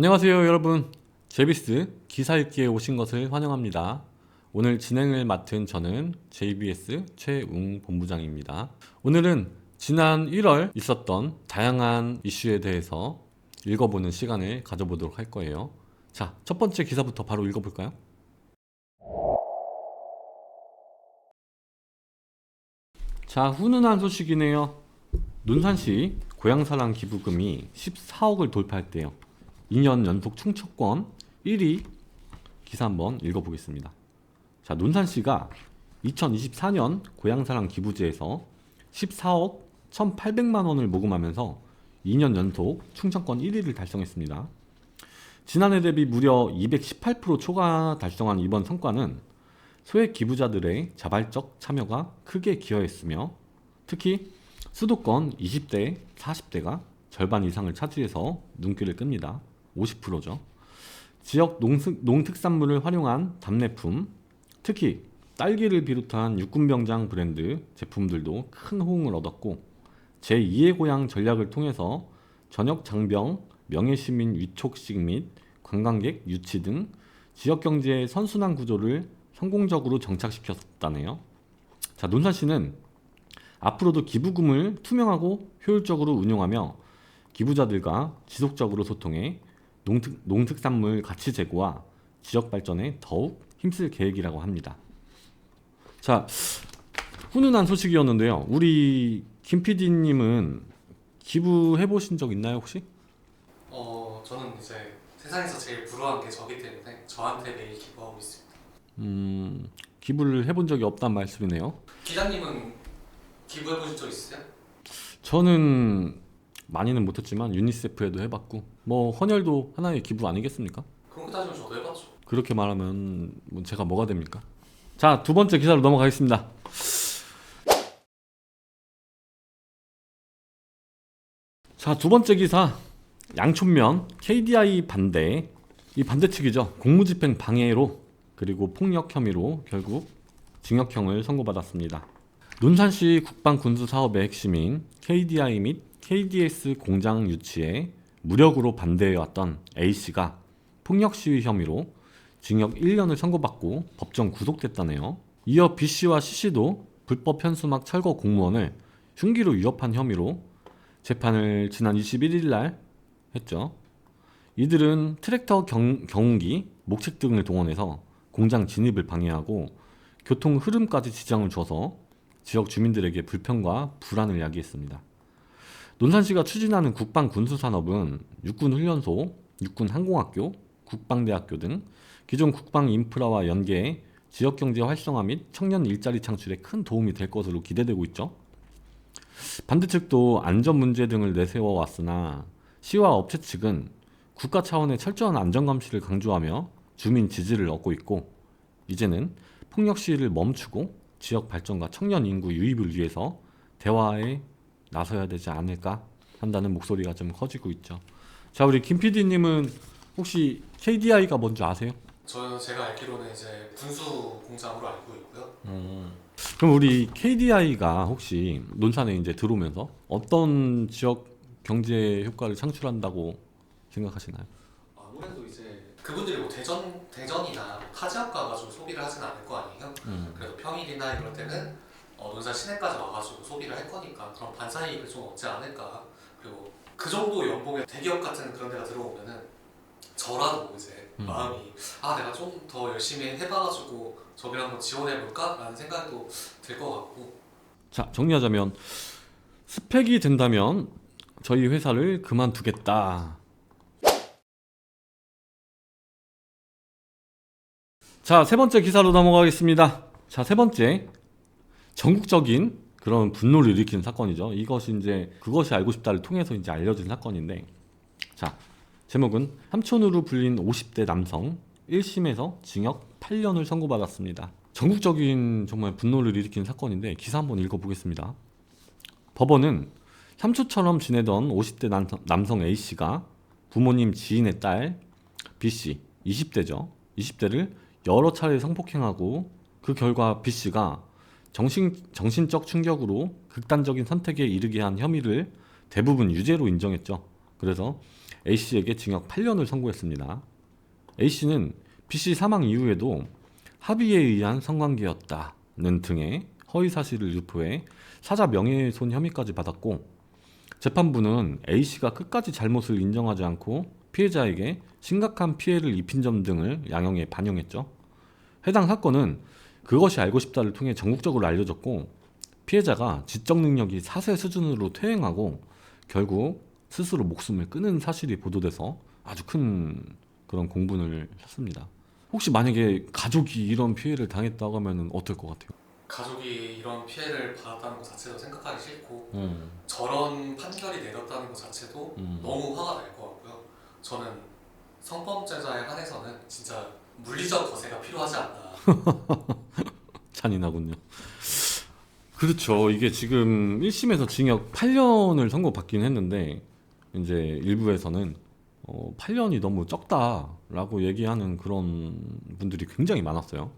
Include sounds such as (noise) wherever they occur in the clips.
안녕하세요 여러분. 제비스 기사 읽기에 오신 것을 환영합니다. 오늘 진행을 맡은 저는 JBS 최웅 본부장입니다. 오늘은 지난 1월 있었던 다양한 이슈에 대해서 읽어보는 시간을 가져보도록 할 거예요. 자 첫 번째 기사부터 바로 읽어볼까요? 자 훈훈한 소식이네요. 논산시 고향사랑 기부금이 14억을 돌파했대요 2년 연속 충청권 1위 기사 한번 읽어보겠습니다. 자, 논산시가 2024년 고향사랑 기부제에서 14억 1,800만 원을 모금하면서 2년 연속 충청권 1위를 달성했습니다. 지난해 대비 무려 218% 초과 달성한 이번 성과는 소액 기부자들의 자발적 참여가 크게 기여했으며 특히 수도권 20대, 40대가 절반 이상을 차지해서 눈길을 끕니다. 50%죠. 지역 농특, 농특산물을 활용한 답례품, 특히 딸기를 비롯한 육군병장 브랜드 제품들도 큰 호응을 얻었고 제2의 고향 전략을 통해서 전역 장병, 명예시민 위촉식 및 관광객 유치 등 지역 경제의 선순환 구조를 성공적으로 정착시켰다네요. 자, 논산시는 앞으로도 기부금을 투명하고 효율적으로 운용하며 기부자들과 지속적으로 소통해 농특, 농특산물 가치 제고와 지역 발전에 더욱 힘쓸 계획이라고 합니다. 자, 훈훈한 소식이었는데요. 우리 김 PD님은 기부해 보신 적 있나요 혹시? 어 저는 이제 세상에서 제일 불우한 게 저기 때문에 저한테 매일 기부하고 있습니다. 음, 기부를 해본 적이 없단 말씀이네요. 기자님은 기부해 보신 적 있으세요? 저는 많이는 못했지만 유니세프에도 해봤고 뭐 헌혈도 하나의 기부 아니겠습니까? 그런 거 따지면 저도 해봤죠. 그렇게 말하면 뭐 제가 뭐가 됩니까? 자, 두 번째 기사로 넘어가겠습니다. 자, 두 번째 기사. 양촌면 KDI 반대. 이 반대측이죠. 공무집행 방해로 그리고 폭력 혐의로 결국 징역형을 선고받았습니다. 논산시 국방군수 사업의 핵심인 KDI 및 KDS 공장 유치에 무력으로 반대해왔던 A씨가 폭력 시위 혐의로 징역 1년을 선고받고 법정 구속됐다네요. 이어 B씨와 C씨도 불법 현수막 철거 공무원을 흉기로 위협한 혐의로 재판을 지난 21일 날 했죠. 이들은 트랙터 경, 경운기, 목책 등을 동원해서 공장 진입을 방해하고 교통 흐름까지 지장을 줘서 지역 주민들에게 불편과 불안을 야기했습니다. 논산시가 추진하는 국방 군수 산업은 육군 훈련소, 육군 항공학교, 국방대학교 등 기존 국방 인프라와 연계해 지역 경제 활성화 및 청년 일자리 창출에 큰 도움이 될 것으로 기대되고 있죠. 반대 측도 안전 문제 등을 내세워 왔으나 시와 업체 측은 국가 차원의 철저한 안전 감시를 강조하며 주민 지지를 얻고 있고 이제는 폭력 시위를 멈추고 지역 발전과 청년 인구 유입을 위해서 대화에 나서야 되지 않을까 한다는 목소리가 좀 커지고 있죠. 자, 우리 김 PD님은 혹시 KDI가 뭔지 아세요? 저 제가 알기로는 이제 군수 공장으로 알고 있고요. 그럼 우리 KDI가 혹시 논산에 이제 들어오면서 어떤 지역 경제 효과를 창출한다고 생각하시나요? 아무래도 이제 그분들이 뭐 대전 대전이나 뭐 타지역 가가지고 소비를 하진 않을 거 아니에요. 그래도 평일이나 이럴 때는 어, 논산 시내까지 와가지고 소비를 할 거니까 그런 반사이익을 좀 얻지 않을까. 그리고 그 정도 연봉의 대기업 같은 그런 데가 들어오면은 저라도 이제 음. 마음이 아 내가 좀 더 열심히 해봐가지고 저기를 한번 지원해볼까라는 생각도 들 것 같고 자, 정리하자면 스펙이 된다면 저희 회사를 그만두겠다. 자, 세 번째 기사로 넘어가겠습니다. 자, 세 번째. 전국적인 그런 분노를 일으키는 사건이죠. 이것이 이제 그것이 알고 싶다를 통해서 이제 알려진 사건인데. 자, 제목은 삼촌으로 불린 50대 남성 1심에서 징역 8년을 선고받았습니다. 전국적인 정말 분노를 일으킨 사건인데 기사 한번 읽어보겠습니다. 법원은 삼촌처럼 지내던 50대 남, 남성 A씨가 부모님 지인의 딸 B씨 20대죠. 20대를 여러 차례 성폭행하고 그 결과 B씨가 정신, 정신적 충격으로 극단적인 선택에 이르게 한 혐의를 대부분 유죄로 인정했죠. 그래서 A씨에게 징역 8년을 선고했습니다. A씨는 B씨 사망 이후에도 합의에 의한 성관계였다는 등의 허위 사실을 유포해 사자 명예훼손 혐의까지 받았고 재판부는 A씨가 끝까지 잘못을 인정하지 않고 피해자에게 심각한 피해를 입힌 점 등을 양형에 반영했죠. 해당 사건은 그것이 알고 싶다를 통해 전국적으로 알려졌고 피해자가 지적 능력이 사세 수준으로 퇴행하고 결국 스스로 목숨을 끊은 사실이 보도돼서 아주 큰 그런 공분을 샀습니다. 혹시 만약에 가족이 이런 피해를 당했다고 하면 어떨 것 같아요? 가족이 이런 피해를 받았다는 것 자체도 생각하기 싫고 음, 저런 판결이 내렸다는 것 자체도 음. 너무 화가 날 것 같고요. 저는 성범죄자에 한해서는 진짜 물리적 거세가 필요하지 않나. (laughs) 잔인하군요. 그렇죠. 이게 지금 1심에서 징역 8년을 선고받긴 했는데 이제 일부에서는 어, 8년이 너무 적다라고 얘기하는 그런 분들이 굉장히 많았어요.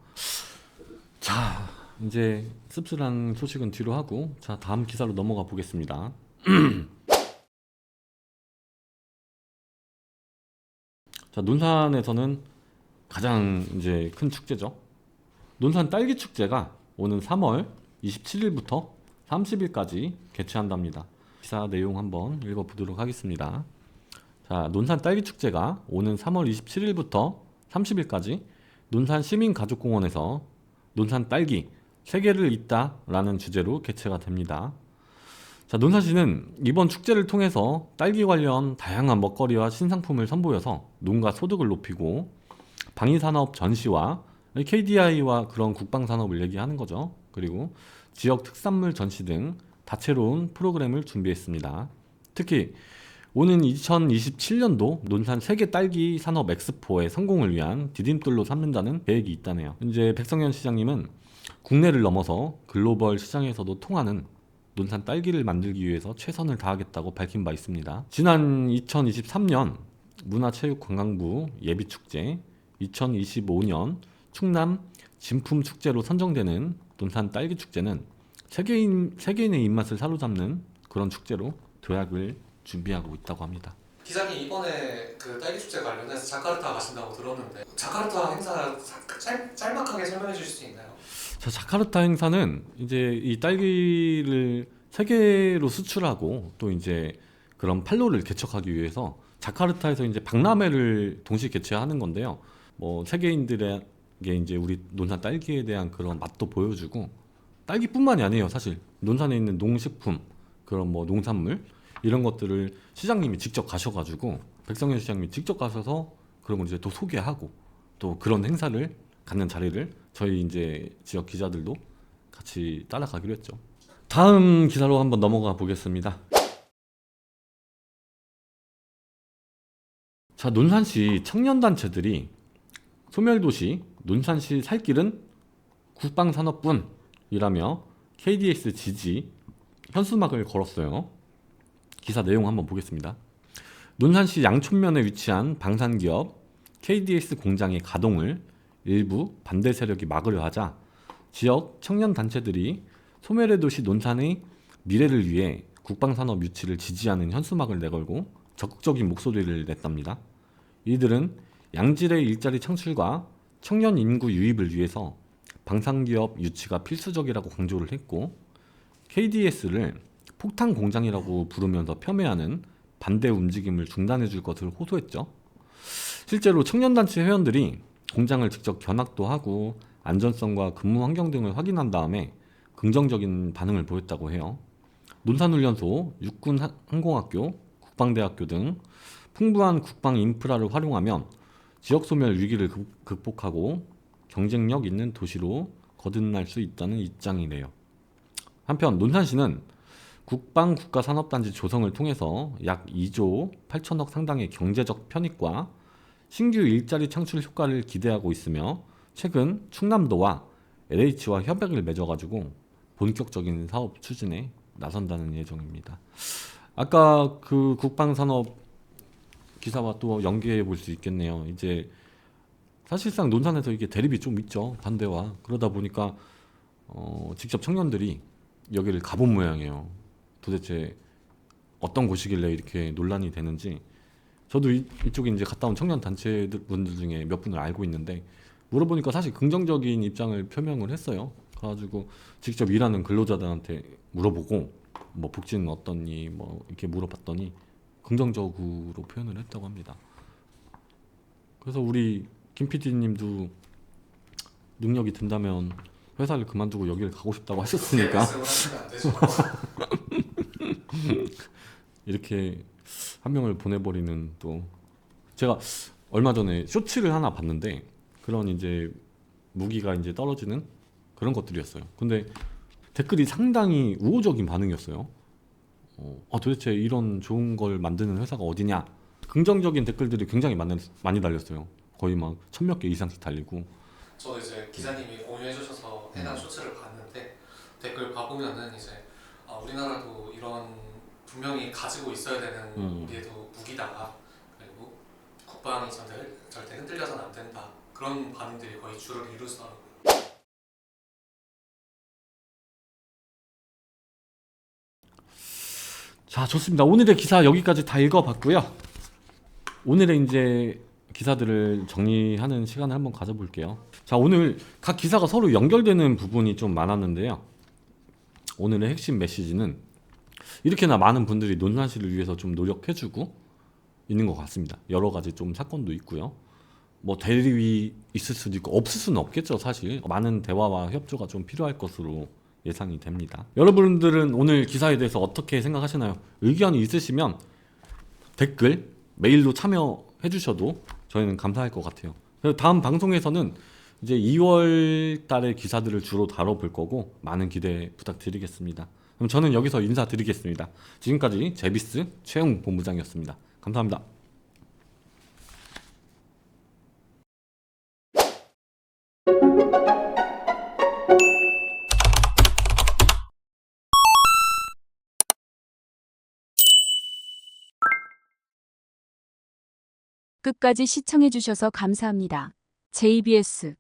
자, 이제 씁쓸한 소식은 뒤로 하고 자, 다음 기사로 넘어가 보겠습니다. (clears throat) 자, 논산에서는 가장 이제 큰 축제죠. 논산 딸기 축제가 오는 3월 27일부터 30일까지 개최한답니다. 기사 내용 한번 읽어보도록 하겠습니다. 자, 논산 딸기 축제가 오는 3월 27일부터 30일까지 논산 시민가족공원에서 논산 딸기 세계를 잇다라는 주제로 개최가 됩니다. 자, 논산시는 이번 축제를 통해서 딸기 관련 다양한 먹거리와 신상품을 선보여서 농가 소득을 높이고 방위산업 전시와 KDI와 그런 국방 산업을 얘기하는 거죠. 그리고 지역 특산물 전시 등 다채로운 프로그램을 준비했습니다. 특히 오는 2027년도 논산 세계 딸기 산업 엑스포의 성공을 위한 디딤돌로 삼는다는 계획이 있다네요. 이제 백성현 시장님은 국내를 넘어서 글로벌 시장에서도 통하는 논산 딸기를 만들기 위해서 최선을 다하겠다고 밝힌 바 있습니다. 지난 2023년 문화체육관광부 예비축제, 2025년 충남 진품 축제로 선정되는 논산 딸기 축제는 세계인 세계인의 입맛을 사로잡는 그런 축제로 도약을 준비하고 있다고 합니다. 기자님 이번에 그 딸기 축제 관련해서 자카르타 가신다고 들었는데 자카르타 행사 짤, 짤막하게 설명해 주실 수 있나요? 자, 자카르타 행사는 이제 이 딸기를 세계로 수출하고 또 이제 그런 판로를 개척하기 위해서 자카르타에서 이제 박람회를 동시 개최하는 건데요. 뭐 세계인들에 게 이제 우리 논산 딸기에 대한 그런 맛도 보여주고 딸기뿐만이 아니에요. 사실 논산에 있는 농식품 그런 뭐 농산물 이런 것들을 시장님이 직접 가셔가지고 백성현 시장님이 직접 가셔서 그런 걸 이제 또 소개하고 또 그런 행사를 갖는 자리를 저희 이제 지역 기자들도 같이 따라가기로 했죠. 다음 기사로 한번 넘어가 보겠습니다. 자, 논산시 청년단체들이 소멸도시 논산시 살 길은 국방산업뿐이라며 KDX 지지 현수막을 걸었어요. 기사 내용 한번 보겠습니다. 논산시 양촌면에 위치한 방산기업 KDX 공장의 가동을 일부 반대 세력이 막으려 하자 지역 청년 단체들이 소멸의 도시 논산의 미래를 위해 국방산업 유치를 지지하는 현수막을 내걸고 적극적인 목소리를 냈답니다. 이들은 양질의 일자리 창출과 청년 인구 유입을 위해서 방산기업 유치가 필수적이라고 강조를 했고 KDS를 폭탄 공장이라고 부르면서 폄훼하는 반대 움직임을 중단해 줄 것을 호소했죠. 실제로 청년단체 회원들이 공장을 직접 견학도 하고 안전성과 근무 환경 등을 확인한 다음에 긍정적인 반응을 보였다고 해요. 논산훈련소, 육군항공학교, 국방대학교 등 풍부한 국방 인프라를 활용하면 지역 소멸 위기를 극- 극복하고 경쟁력 있는 도시로 거듭날 수 있다는 입장이래요. 한편 논산시는 국방 국가 산업단지 조성을 통해서 약 2조 8천억 상당의 경제적 편익과 신규 일자리 창출 효과를 기대하고 있으며 최근 충남도와 LH와 협약을 맺어가지고 본격적인 사업 추진에 나선다는 예정입니다. 아까 그 국방산업 기사와 또 연계해 볼 수 있겠네요. 이제 사실상 논산에서 이게 대립이 좀 있죠 반대와 그러다 보니까 어, 직접 청년들이 여기를 가본 모양이에요. 도대체 어떤 곳이길래 이렇게 논란이 되는지 저도 이, 이쪽에 이제 갔다 온 청년 단체 분들 중에 몇 분을 알고 있는데 물어보니까 사실 긍정적인 입장을 표명을 했어요. 그래가지고 직접 일하는 근로자들한테 물어보고 뭐 복지는 어떻니 뭐 이렇게 물어봤더니 긍정적으로 표현을 했다고 합니다. 그래서 우리 김 PD님도 능력이 든다면 회사를 그만두고 여기를 가고 싶다고 하셨으니까 되죠. (laughs) 이렇게 한 명을 보내버리는 또 제가 얼마 전에 쇼츠를 하나 봤는데 그런 이제 무기가 이제 떨어지는 그런 것들이었어요. 근데 댓글이 상당히 우호적인 반응이었어요. 어, 아, 도대체 이런 좋은 걸 만드는 회사가 어디냐? 긍정적인 댓글들이 굉장히 많이, 많이 달렸어요. 거의 막 천몇 개 이상씩 달리고 저도 이제 기자님이 공유해 주셔서 해당 쇼츠를 봤는데 댓글 봐보면은 이제 아, 우리나라도 이런 분명히 가지고 있어야 되는 음. 우리에도 무기다가 그리고 국방이 절대, 절대 흔들려서는 안 된다 그런 반응들이 거의 주를 이루더라고요. 자, 좋습니다. 오늘의 기사 여기까지 다 읽어봤고요. 오늘의 이제 기사들을 정리하는 시간을 한번 가져볼게요. 자, 오늘 각 기사가 서로 연결되는 부분이 좀 많았는데요. 오늘의 핵심 메시지는 이렇게나 많은 분들이 논란실을 위해서 좀 노력해주고 있는 것 같습니다. 여러 가지 좀 사건도 있고요. 뭐 대립이 있을 수도 있고 없을 수는 없겠죠, 사실. 많은 대화와 협조가 좀 필요할 것으로 예상이 됩니다. 여러분들은 오늘 기사에 대해서 어떻게 생각하시나요? 의견이 있으시면 댓글, 메일로 참여해 주셔도 저희는 감사할 것 같아요. 그래서 다음 방송에서는 이제 2월 달의 기사들을 주로 다뤄볼 거고 많은 기대 부탁드리겠습니다. 그럼 저는 여기서 인사드리겠습니다. 지금까지 제비스 최영 본부장이었습니다. 감사합니다. 끝까지 시청해주셔서 감사합니다. JBS